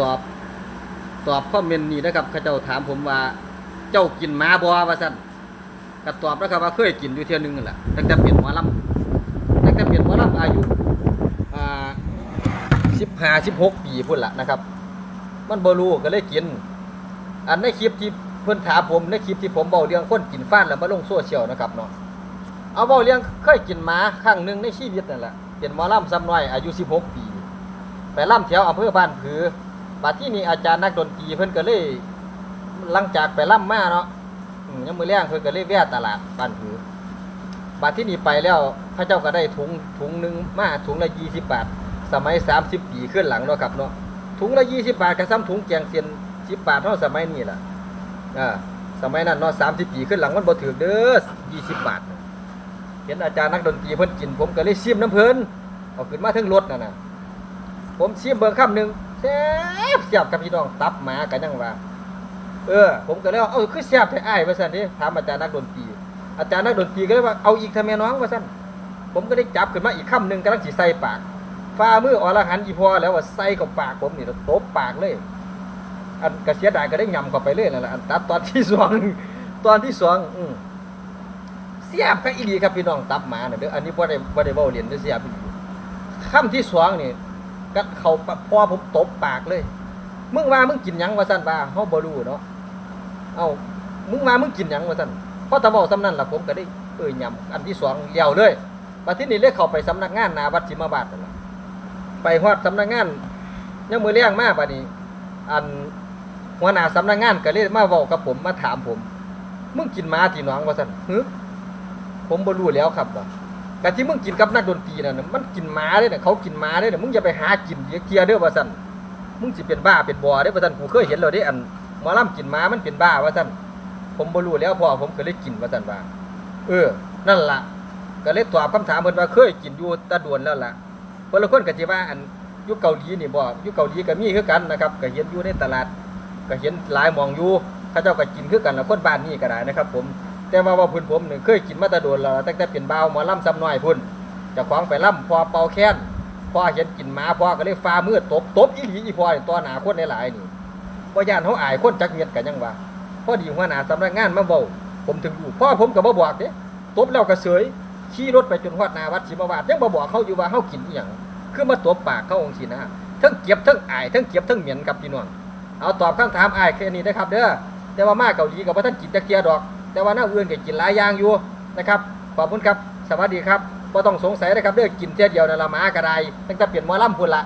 ตอบตอบคอมเมนต์นี้นะครับเขาเจ้าถามผมว่า เจ้ากินหมาบ่ว่าซั่นก็ตอบแล้วครับว่าเคยกินอยู่เทื่อนึงนั่นแหละตั้งแต่เปลี่ยนหมอลำตั้งแต่เปลี่ยนหมอลำอายุอ่า15 16ปีพุ่นละนะครับ มันบรูก็เลยกิน อันในคลิปที่เพิ่อนถามผมในคลิปที่ผมเว้าเรื่องคนกินฟ้านแล้วมาลงโซเชียลนะครับเนาะเอาเว้าเรื่องเคยกินหมาครั้งหนึงในชีวิตนั่นแหละเป็นหมอลำซ้ำน้อยอายุ16ปี ไปล่ำแถวอำเภอบ้านผือบัดที่นี่อาจารย์นักดนตรีเพิ่นก็เลยหลังจากไปล่ำมาเนาะอืมยังมือแรงเพิ่นก็เลยแวะตลาดบ้านผือบัดที่นี่ไปแล้วพระเจ้าก็ได้ถุงถุงหนึ่งมาถุงละ20บบาท สมัย30ปีขึ้นหลังเนาะครับเนาะถุงละ20บาทก็ซ้ำถุงแกงเซียน10บบาทเท่าสมัยนี้ล่ะอ่าสมัยนั้นเนาะ30ปีขึ้นหลังมันบ่ถือเด้อ20บบาทเห็นอาจารย์นักดนตรีเพิ่นกินผมก็เลยชิมน้ำเพิ่นเอาขึ้นมาถึงรถน่ะนะ ผมชิมเบิ่งคำหนึ่งแซ่บแซ่บกับพี่น้องตับหมากันยังว่า เออ ผมก็เลยว่าเออคือแซ่บแท้อ้ายว่าซั่นเด้ถามอาจารย์นักดนตรีอาจารย์นักดนตรีก็เลยว่าเอาอีกทำไมน้องว่าซั่นผมก็ได้จับขึ้นมาอีกคำหนึ่งกำลังสิใส่ปากฟ้ามืออรหันอีพอแล้วว่าใส่กับปากผมนี่ตบปากเลย อันกระเสียดายก็ได้ยำเข้าไปเลยนั่นแหละอันตับตอนที่สองตอนที่สองอืมเสียบก็อีหลีครับพี่น้องตับหมาน่ะเด้ออันนี้บ่ได้บ่ได้เว้าเล่นเด้อเสียบอีหลีคำที่สองนี่ ก็เขาปะพอผมตบปากเลย มึงว่ามึงกินยังวะสั่นว่าเฮาบ่รู้เนาะเอามึงว่ามึงกินยังวะสั่นพอตะเว้าสำนั้นล่ะผมก็ได้เอ้ยยำอันที่สองเลี้ยวเลยบัดทีนี้เลยเขาไปสำนักงานนาวัดสิมาบาทนั่นล่ะไปฮอดสำนักงานยังมือเลี้ยงมาบัดนี้ อันหัวหน้าสำนักงานก็เลยมาเว้ากับผมมาถามผม มึงกินมาที่หนองวะสันหึผมบ่รู้แล้วครับว่า แต่ที่มึงกินกับนักดนตรีน่ะมันกินหมาเด้น่ะเขากินหมาเด้น่ะมึงอย่าไปหากินเดี๋ยวเกียร์เด้อว่าซั่นมึงสิเป็นบ้าเป็นบอเด้ว่าซั่นกูเคยเห็นแล้วเด้อันหมอลำกินหมามันเป็นบ้าว่าซั่นผมบ่รู้แล้วพอผมก็เลยกินว่าซั่นว่าเออ นั่นล่ะ ก็เลยตอบคำถามเพิ่นว่าเคยกินอยู่ตะดวนแล้วล่ะเพิ่นละคนก็สิว่าอันยู่เกาหลีนี่บ่อยู่เกาหลีก็มีคือกันนะครับก็เห็นอยู่ในตลาด ก็เห็นหลายหมองอยู่เขาเจ้าก็กินคือกันละคนบ้านนี้ก็ได้นะครับ ผม แต่ว่าว่าพุ่นผมหนี่งเคยกินมาแตะโดนแล้วตั้งแต่เป็นบ่าหมอล่ำซ้ำน้อยพุ่นจะของไปล่ำพอเป่าแค้นพอเห็นกินหมาพอก็เลยฟ้ามืดตบตบอีหลีอีพอนี่ตัวหนาคนหลายๆนี่บ่ย่านเขาอายคนจักเม็ดกันยังว่าพอดีหัวหน้าสำนักงานมาเว้าผมถึงอยู่พ่อผมก็บ่บอกเด้ตบแล้วก็เสยขี่รถไปจนฮอดหน้าวัดสิมาวาดยังบ่บอกเขาอยู่ว่าเฮากินอีหยังคือมาตบปากเขาองค์สินะทั้งเก็บทั้งอายทั้งเก็บทั้งเหม็นครับพี่น้องเอาตอบคำถามอายแค่นี้นะครับ เด้อแต่ว่ามาเกาหลีก็บ่ทันกินจักเที่ยดอก แต่ว่าหน้าอื่นก็กินหลายอย่างอยู่นะครับขอบคุณครับ สวัสดีครับบ่ต้องสงสัยนะครับเด้อกินเทียเดียวในละหมากระไดตั้งแต่เปลี่ยนมอลำพุ่นละ